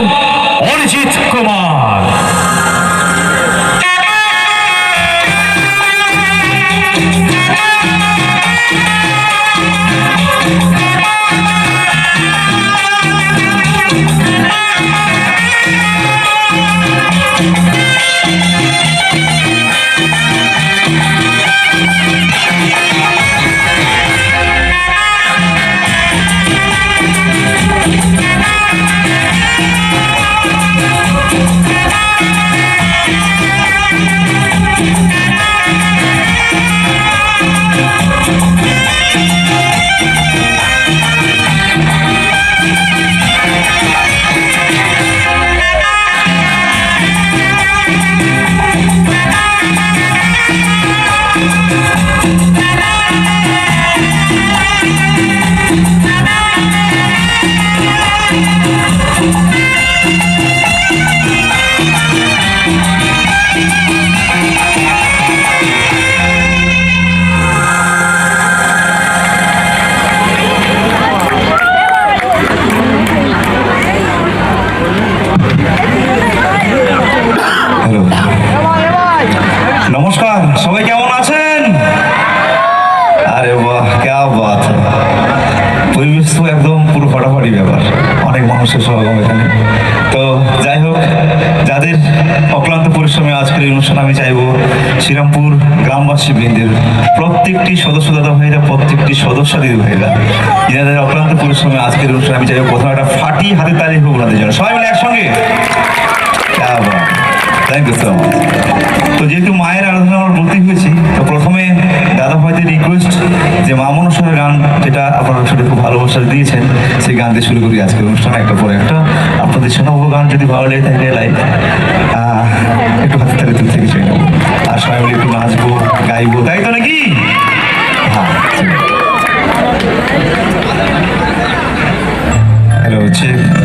Boom! Baat পরিবেশ তো একদম পুরো ফাটাফাটি ব্যাপার। অনেক মানুষের সমাগম এখানে। তো যাই হোক, যাদের অক্লান্ত পরিশ্রমে আজকের এই অনুষ্ঠান আমি চাইব, শ্রীরামপুর গ্রামবাসী বৃন্দের প্রত্যেকটি সদস্য দাদা ভাইরা, প্রত্যেকটি সদস্য দিদি ভাইরা এনাদের অক্লান্ত পরিশ্রমে আজকের অনুষ্ঠান আমি চাইব, প্রথমে একটা ফাটি হাতে তালি হোক ওনাদের জন্য। সবাই মিলে একসঙ্গে? থ্যাংক ইউ সো মাচ তো যেহেতু মায়ের আরাধনা আমার বলতে হয়েছি, তো প্রথমে দাদা ভাইদের রিকোয়েস্ট যে মা মনসার গান, যেটা আপনারা শুনে খুব ভালোবাসা দিয়েছেন, সেই গান দিয়ে শুরু করি আজকের অনুষ্ঠান, একটা পরে একটা। আপনাদের শোনাবো গান, যদি ভালো লেগে থাকে লাইক একটু হাতে তালে তুলতে কিছু নেব। আর সবাই মিলে একটু নাচবো, গাইবো, তাই তো নাকি? হ্যাঁ হ্যালো চেক